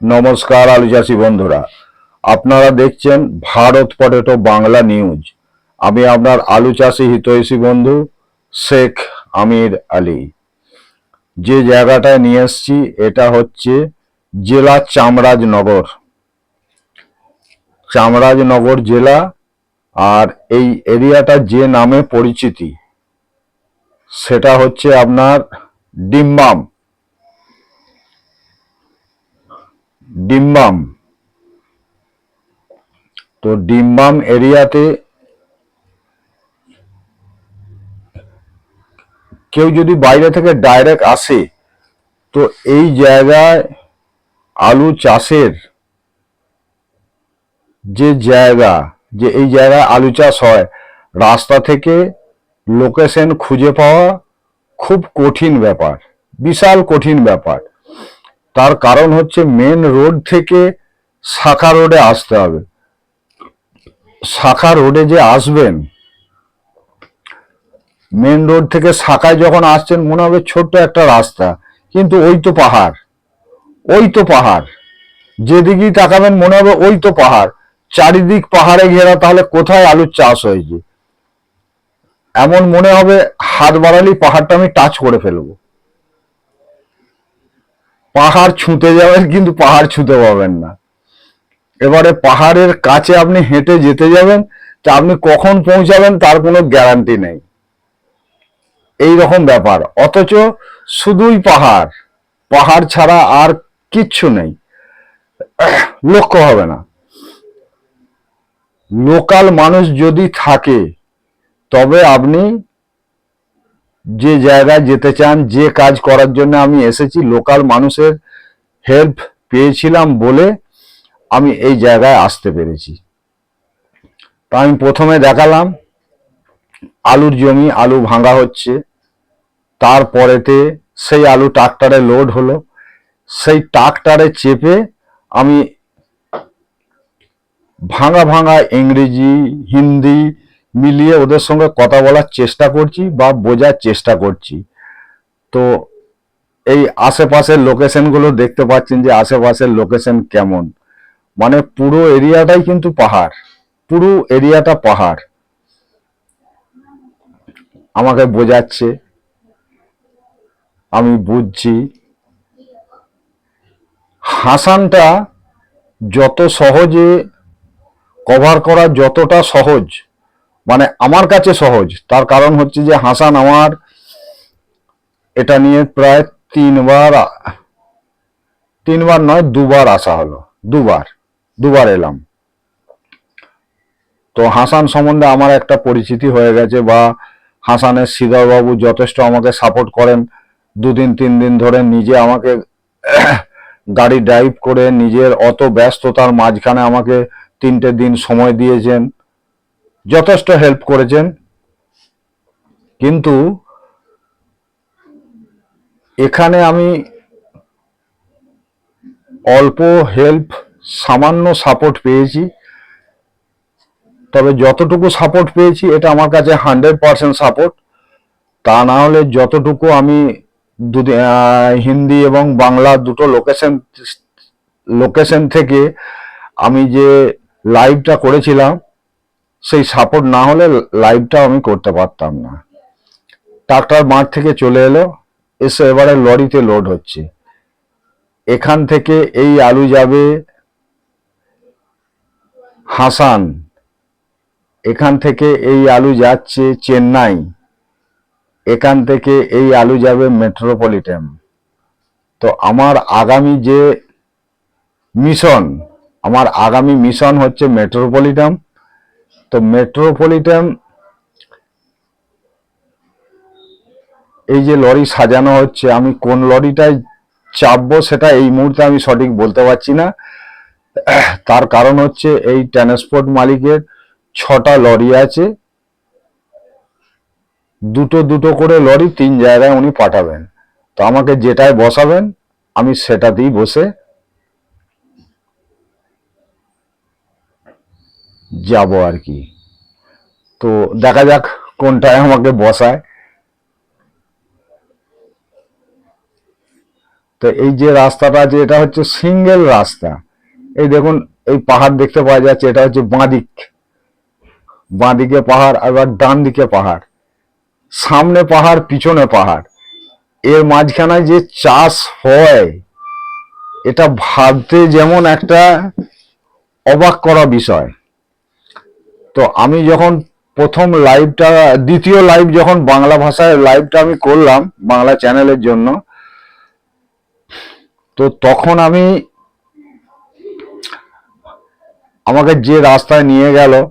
নমস্কার আলু চাষি বন্ধুরা। আপনারা দেখছেন ভারত পটেটো বাংলা নিউজ। আমি আপনার আলু চাষি হিতৈষী বন্ধু শেখ আমির আলী। যে জায়গাটায় নিয়ে এসছি, এটা হচ্ছে জেলা চামরাজনগর। চামরাজনগর জেলা, আর এই এরিয়াটা যে নামে পরিচিতি, সেটা হচ্ছে আপনার ডিম্বাম। ডিম্বাম। তো ডিম্বাম এরিয়াতে কেউ যদি বাইরে থেকে ডাইরেক্ট আসে, তো এই জায়গায় আলু চাষের যে জায়গা, যে এই জায়গায় আলু চাষ হয়, রাস্তা থেকে লোকেশন খুঁজে পাওয়া খুব কঠিন ব্যাপার, বিশাল কঠিন ব্যাপার। তার কারণ হচ্ছে মেন রোড থেকে শাখা রোডে আসতে হবে। শাখা রোডে যে আসবেন মেন রোড থেকে শাখায় যখন আসছেন, মনে হবে ছোট্ট একটা রাস্তা, কিন্তু ওই তো পাহাড়, ওই তো পাহাড়। যেদিকেই তাকাবেন, মনে হবে ওই তো পাহাড়। চারিদিক পাহাড়ে ঘেরা, তাহলে কোথায় আলুর চাষ হয়েছে? এমন মনে হবে হাত বাড়ালি পাহাড়টা আমি টাচ করে ফেলব। পাহাড় ছুঁতে যাবেন, কিন্তু পাহাড় ছুঁতে পাবেন না। এবারে পাহাড়ের কাছে আপনি হেঁটে যেতে যাবেন, তা আপনি কখন পৌঁছাবেন তার কোনো গ্যারান্টি নেই। এই রকম ব্যাপার। অথচ শুধুই পাহাড় পাহাড় ছাড়া আর কিচ্ছু নেই। লক্ষ্য হবে না। লোকাল মানুষ যদি থাকে, তবে আপনি যে জায়গায় যেতে চান, যে কাজ করার জন্য আমি এসেছি, লোকাল মানুষের হেল্প পেয়েছিলাম বলে আমি এই জায়গায় আসতে পেরেছি। তা আমি প্রথমে দেখালাম, আলুর জমি, আলু ভাঙা হচ্ছে। তারপরেতে সেই আলু ট্রাক্টরে লোড হলো। সেই ট্রাক্টরে চেপে আমি ভাঙা ভাঙা ইংরেজি, হিন্দি মিলিয়ে ওদের সঙ্গে কথা বলার চেষ্টা করছি বা বোঝার চেষ্টা করছি। তো এই আশেপাশের লোকেশনগুলো দেখতে পাচ্ছেন যে আশেপাশের লোকেশন কেমন। মানে পুরো এরিয়াটাই কিন্তু পাহাড়। পুরো এরিয়াটা পাহাড়। আমাকে বোঝাচ্ছে। আমি বুঝছি। হাসানটা যত সহজে কভার করা যতটা সহজ মানে আমার কাছে সহজ। তার কারণ হচ্ছে যে হাসান আমার এটা নিয়ে প্রায় তিনবার তিনবার নয়, দুবার আসা হলো। দুবার দুবার এলাম। তো হাসান সম্বন্ধে আমার একটা পরিচিতি হয়ে গেছে বা হাসানের শ্রীধরবাবু যথেষ্ট আমাকে সাপোর্ট করেন। দুদিন, তিন দিন ধরে নিজে আমাকে গাড়ি ড্রাইভ করে নিজের অত ব্যস্ততার মাঝখানে আমাকে তিনটে দিন সময় দিয়েছেন। যথেষ্ট হেল্প করেছেন। কিন্তু এখানে আমি অল্প হেল্প সামান্য সাপোর্ট পেয়েছি। তবে যতটুকু সাপোর্ট পেয়েছি, এটা আমার কাছে হান্ড্রেড পার্সেন্ট সাপোর্ট তা না হলে যতটুকু আমি হিন্দি এবং বাংলা দুটো লোকেশন লোকেশন থেকে আমি যে লাইভটা করেছিলাম সেই সাপোর্ট না হলে লাইভটাও আমি করতে পারতাম না। ট্রাক্টর মাঠ থেকে চলে এলো, এসে এবারে লরিতে লোড হচ্ছে। এখান থেকে এই আলু যাবে হাসান। এখান থেকে এই আলু যাচ্ছে চেন্নাই। এখান থেকে এই আলু যাবে মেট্রোপলিটন তো আমার আগামী যে মিশন আমার আগামী মিশন হচ্ছে মেট্রোপলিটন তো মেট্রোপলিটন এই যে লরি সাজানো হচ্ছে, আমি কোন লরিটায় চাপবো সেটা এই মুহূর্তে আমি সঠিক বলতে পারছি না। তার কারণ হচ্ছে এই ট্রান্সপোর্ট মালিকের ছটা লরি আছে। দুটো দুটো করে লরি তিন জায়গায় উনি পাঠাবেন। তো আমাকে যেটায় বসাবেন, আমি সেটাতেই বসে যাব আর কি। তো দেখা যাক কোনটায় আমাকে বসায়। তো এই যে রাস্তাটা আছে এটা হচ্ছে সিঙ্গেল রাস্তা। এই দেখুন, এই পাহাড় দেখতে পাওয়া যাচ্ছে, এটা হচ্ছে বাঁদিক বাঁদিকে পাহাড়, আবার ডান দিকে পাহাড়। সামনে পাহাড়, পিছনে পাহাড়। এর মাঝখানে যে চাষ হয়, এটা ভাবতে যেমন একটা অবাক করা বিষয়। তো আমি যখন প্রথম লাইভটা দ্বিতীয় লাইভ যখন বাংলা ভাষায় লাইভটা আমি করলাম, বাংলা চ্যানেলের জন্য, তো তখন আমি আমাকে যে রাস্তায় নিয়ে গেল,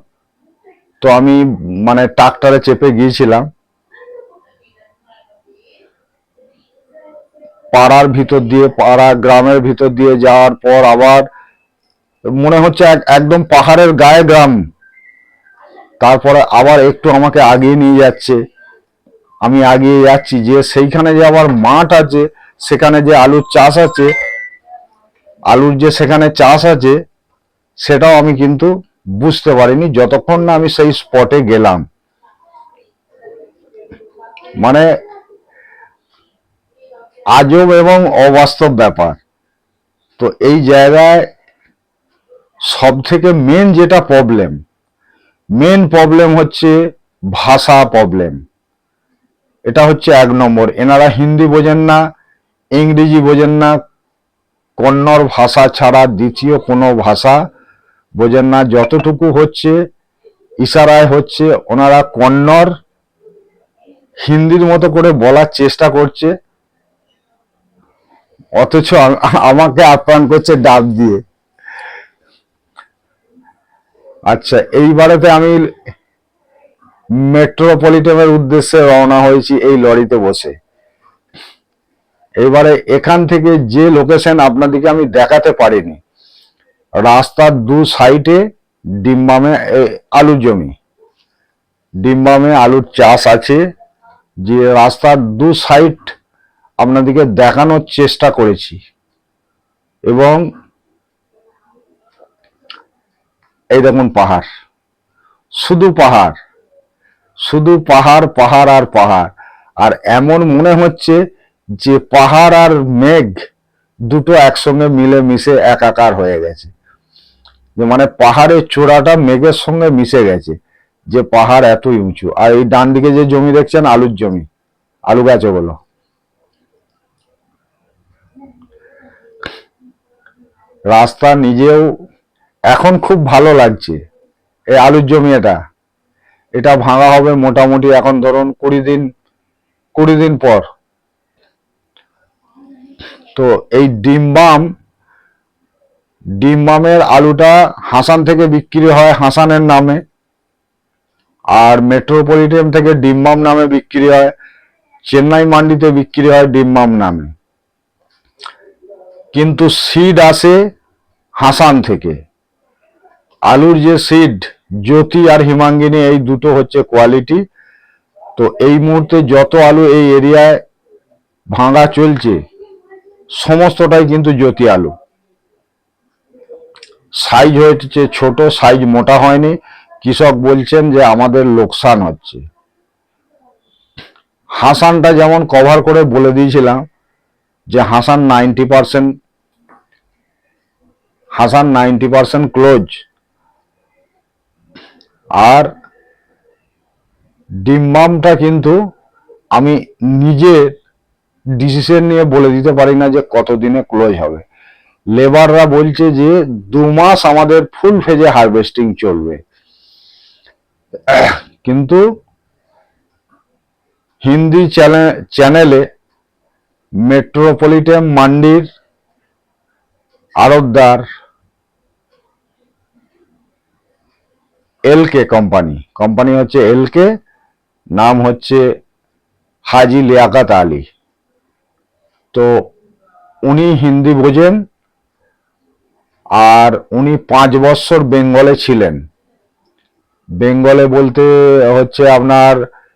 তো আমি মানে ট্রাক্টরে চেপে গিয়েছিলাম। পাড়ার ভিতর দিয়ে, পাড়া গ্রামের ভিতর দিয়ে যাওয়ার পর আবার, মনে হচ্ছে এক- একদম পাহাড়ের গায়ে গ্রাম। তারপরে আবার একটু আমাকে আগিয়ে নিয়ে যাচ্ছে। আমি আগিয়ে যাচ্ছি যে সেইখানে যে আবার মাঠ আছে, সেখানে যে আলুর চাষ আছে, আলুর যে সেখানে চাষ আছে, সেটাও আমি কিন্তু বুঝতে পারিনি যতক্ষণ না আমি সেই স্পটে গেলাম। মানে আজব এবং অবাস্তব ব্যাপার। তো এই জায়গায় সব থেকে মেন যেটা প্রবলেম মেন প্রবলেম হচ্ছে ভাষা প্রবলেম এটা হচ্ছে এক নম্বর। এনারা হিন্দি বোঝেন না, ইংরেজি বোঝেন না, কন্নড় ভাষা ছাড়া দ্বিতীয় কোনো ভাষা বোঝেন না। যতটুকু হচ্ছে, ইশারায় হচ্ছে, ওনারা কন্নড় হিন্দির মতো করে বলার চেষ্টা করছে, অথচ আম- আমাকে আপ্যায়ন করছে ডাব দিয়ে। আচ্ছা এইবারেতে আমি মেট্রোপলিটনের উদ্দেশ্যে রওনা হয়েছি, এই লরিতে বসে। এবারে এখান থেকে যে লোকেশন আপনাদেরকে আমি দেখাতে পারিনি, রাস্তার দু সাইডে ডিম্বামে আলু জমি। ডিম্বামে আলুর চাষ আছে, যে রাস্তার দু সাইড আপনাদেরকে দেখানোর চেষ্টা করেছি। এবং এই দেখুন পাহাড়। শুধু পাহাড়। শুধু পাহাড় পাহাড় আর পাহাড়। আর এমন মনে হচ্ছে যে পাহাড় আর মেঘ দুটো একসঙ্গে মিলে মিশে একাকার হয়ে গেছে। যে মানে পাহাড়ের চূড়াটা মেঘের সঙ্গে মিশে গেছে যে পাহাড় এতই উঁচু। আর এই ডান দিকে যে জমি দেখছেন, আলুর জমি। আলু গাছ ওগুলো রাস্তা নিজেও এখন খুব ভালো লাগছে এই আলুর জমি এটা এটা ভাঙা হবে মোটামুটি এখন ধরুন কুড়ি দিন কুড়ি দিন পর। তো এই ডিমবাম ডিমবামের আলুটা হাসান থেকে বিক্রি হয় হাসানের নামে। আর মেট্রোপলিটন থেকে ডিমবাম নামে বিক্রি হয়, চেন্নাই মান্ডিতে বিক্রি হয় ডিমবাম নামে। কিন্তু সিড আসে হাসান থেকে। আলুর যে সিড জ্যোতি আর হিমাঙ্গিনী, এই দুটো হচ্ছে কোয়ালিটি তো এই মুহূর্তে যত আলু এই এরিয়ায় ভাঙা চলছে, সমস্তটাই কিন্তু জ্যোতি আলু। সাইজ হয়েছে ছোট সাইজ মোটা হয়নি। কৃষক বলছেন যে আমাদের লোকসান হচ্ছে। হাসানটা যেমন কভার করে বলে দিয়েছিলাম যে Hasan ninety percent Hasan ninety percent close আর ডিম্বামটা কিন্তু আমি নিজে ডিসিশন নিয়ে বলে দিতে পারি না যে কতদিনে ক্লোজ হবে। লেবাররা বলছে যে দু মাস আমাদের ফুল ফেজে হারভেস্টিং চলবে। কিন্তু হিন্দি চ্যানে- চ্যানেলে মেট্রোপলিটন মান্ডির আড়তদার এলকে কোম্পানি। কোম্পানি হচ্ছে এলকে, নাম হচ্ছে হাজি লিয়াকাত আলী। তো উনি হিন্দি বোঝেন, আর উনি পাঁচ বছর বেঙ্গলে ছিলেন। বেঙ্গলে বলতে হচ্ছে আপনার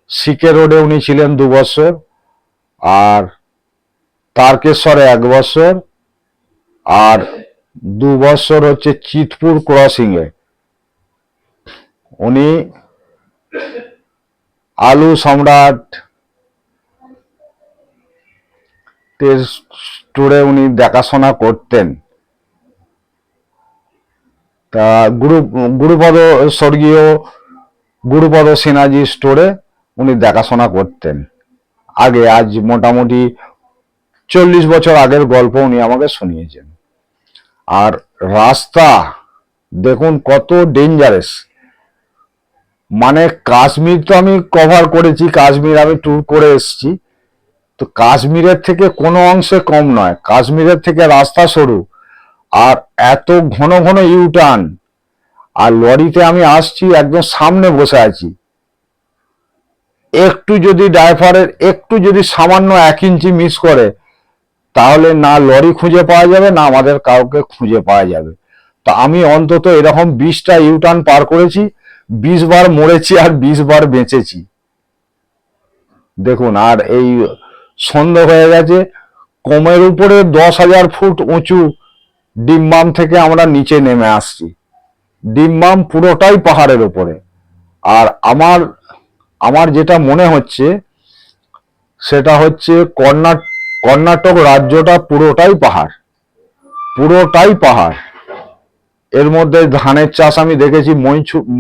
সিকে রোডে উনি ছিলেন দু বছর, আর তারকেশ্বরে এক বছর, আর দু বছর হচ্ছে চিতপুর ক্রসিং এ উনি আলু সম্রাট স্টোরে উনি দেখাশোনা করতেন। তা গুরু, গুরুপদ স্বর্গীয় গুরুপদ সিনহাজি স্টোরে উনি দেখাশোনা করতেন। আগে, আজ মোটামুটি চল্লিশ বছর আগের গল্প উনি আমাকে শুনিয়েছেন। আর রাস্তা, দেখুন কত ডেঞ্জারাস মানে কাশ্মীর তো আমি কভার করেছি, কাশ্মীর আমি ট্যুর করে এসেছি। তো কাশ্মীরের থেকে কোনো অংশে কম নয়, কাশ্মীরের থেকে রাস্তা সরু। আর এত ঘন ঘন ইউটার্ন আর লরিতে আমি আসছি, একদম সামনে বসে আছি। একটু যদি ড্রাইভারের একটু যদি সামান্য এক ইঞ্চি মিস করে, তাহলে না লরি খুঁজে পাওয়া যাবে, না আমাদের কাউকে খুঁজে পাওয়া যাবে। তো আমি অন্তত এরকম বিশটা ইউটার্ন পার করেছি বিশ বার মরেছি আর বিশ বার বেঁচেছি। দেখুন, আর এই সন্ধ্যে হয়ে গেছে, কোমের উপরে দশ হাজার ফুট উঁচু ডিম্বাম থেকে আমরা নিচে নেমে আসছি। ডিম্বাম পুরোটাই পাহাড়ের উপরে। আর আমার আমার যেটা মনে হচ্ছে, সেটা হচ্ছে কর্ণাট কর্ণাটক রাজ্যটা পুরোটাই পাহাড়। পুরোটাই পাহাড়। এর মধ্যে ধানের চাষ আমি দেখেছি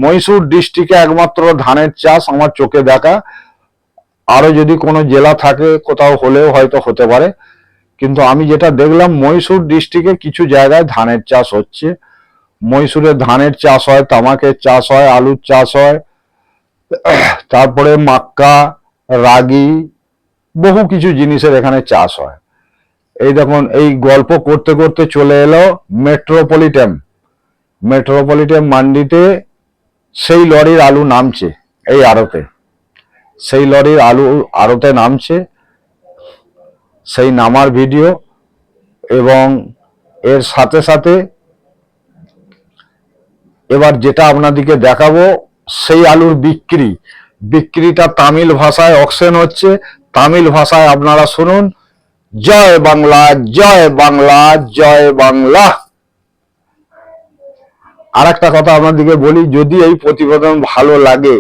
মহীশূর ডিস্ট্রিক্টে একমাত্র ধানের চাষ আমার চোখে দেখা। আরও যদি কোনো জেলা থাকে কোথাও হলেও হয়তো হতে পারে। কিন্তু আমি যেটা দেখলাম মহীশূর ডিস্ট্রিক্টে কিছু জায়গায় ধানের চাষ হচ্ছে। মহীশূরে ধানের চাষ হয়, তামাকের চাষ হয়, আলুর চাষ হয়, তারপরে মাক্কা, রাগি, বহু কিছু জিনিসের এখানে চাষ হয়। এই দেখুন, এই গল্প করতে করতে চলে এলো মেট্রোপলিটন। মেট্রোপলিটন মান্ডিতে সেই লরির আলু নামছে, এই আড়তে। সেই লরির আলু আড়তে নামছে, সেই নামার ভিডিও এবং এর সাথে সাথে এবার যেটা আপনাদেরকে দেখাবো, সেই আলুর বিক্রি। বিক্রিটা তামিল ভাষায় অকশন হচ্ছে। তামিল ভাষায় আপনারা শুনুন, জয় বাংলা জয় বাংলা জয় বাংলা। আর একটা কথা আপনাদেরকে বলি, যদি এই প্রতিবেদন ভালো লাগে,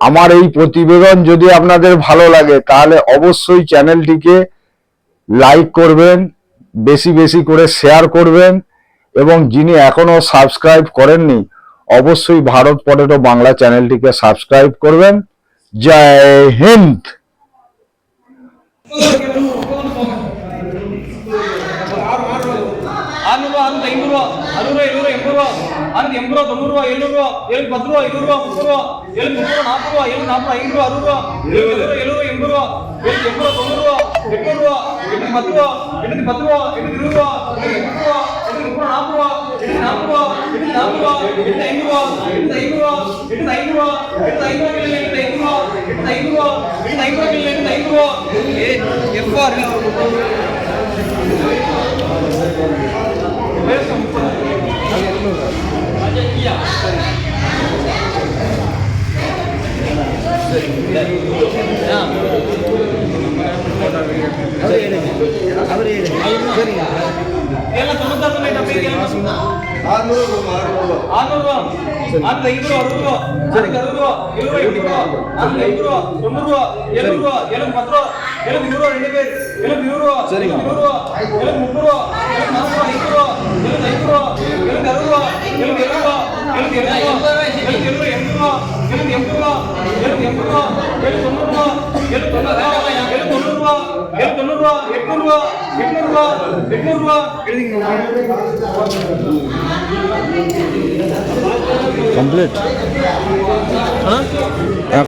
আমার এই প্রতিবেদন যদি আপনাদের ভালো লাগে, তাহলে অবশ্যই চ্যানেলটিকে লাইক করবেন, বেশি বেশি করে শেয়ার করবেন, এবং যিনি এখনও সাবস্ক্রাইব করেননি, অবশ্যই ভারত পটেটো বাংলা চ্যানেলটিকে সাবস্ক্রাইব করবেন। জয় হিন্দ! அறுநூத்தி எண்பது ரூபா தொண்ணூறு ரூபா எழுநூறு ரூபா ஏழு பத்து ரூபா இருபது ரூபா முப்பது ரூபா ஏழு முப்பது ரூபா நாற்பது ரூபா ஏழு நாற்பது ஐநூறு ரூபா அறுபது ரூபா எழுபது ரூபா எழுபது எண்பது ரூபா ஏழு எண்பது ரூபா தொண்ணூறு ரூபா எட்நூறு ரூபா எட்நூத்தி பத்து ரூபா எட்நூத்தி பத்து ரூபா எட்நூத்தி இருபது ரூபா எட்நூத்தி ரூபா எட்நூத்தி முப்பது நாற்பது ரூபா எட்நூத்தி நாற்பது ரூபா எட்நூத்தி நாற்பது ரூபா எட்நூத்தி ஐநூறு ரூபா எட்நூத்தி ஐநூறு ரூபா எட்நூத்தி ஐநூறு ரூபா எட்நூத்தி ஐநூறு ரூபா எட்நூத்தி ஐநூறு ரூபா எட்நூத்தி ஐநூறு ரூபா எட்நூத்தி ஐநூறு ரூபா எட்நூத்தி ஐநூறு ரூபா எவ்வாறு ಆರ್ನೂರು ಅಂತ ಐದು ಅರವತ್ತು ಅದಕ್ಕೆ ಅರವತ್ತು ಇಳುವ ಎಂಟು ಅದಕ್ಕೆ ಐದು ತೊಂಬರು ಎಳುವ ಎಲುಬು ಹತ್ತು ಎಲುಬು ಇವರು ಎಣಿಕೆ ಎಲುಬು ಇವರು ಸರಿ ಇವರು ಎಲುಬು ಮುನ್ನೂರು ಎಲುಬು ನಾಲ್ಕು ಐದು ಎಲುಬು ಐದು ಎಲುಬು ಅರವತ್ತು ಎಲುಬು ಎಲುಬು ಎಲುಬು ಎಂಟು எனக்கு எண்பது ரூபா எனக்கு எண்பது ரூபா எனக்கு தொண்ணூறு ரூபா எனக்கு தொண்ணூறு எனக்கு தொண்ணூறு ரூபா எனக்கு தொண்ணூறு ரூபா எட்நூறு ரூபா எட்நூறு ரூபா எட்நூறு ரூபா எழுதிங்க கம்ப்ளீட் ஆ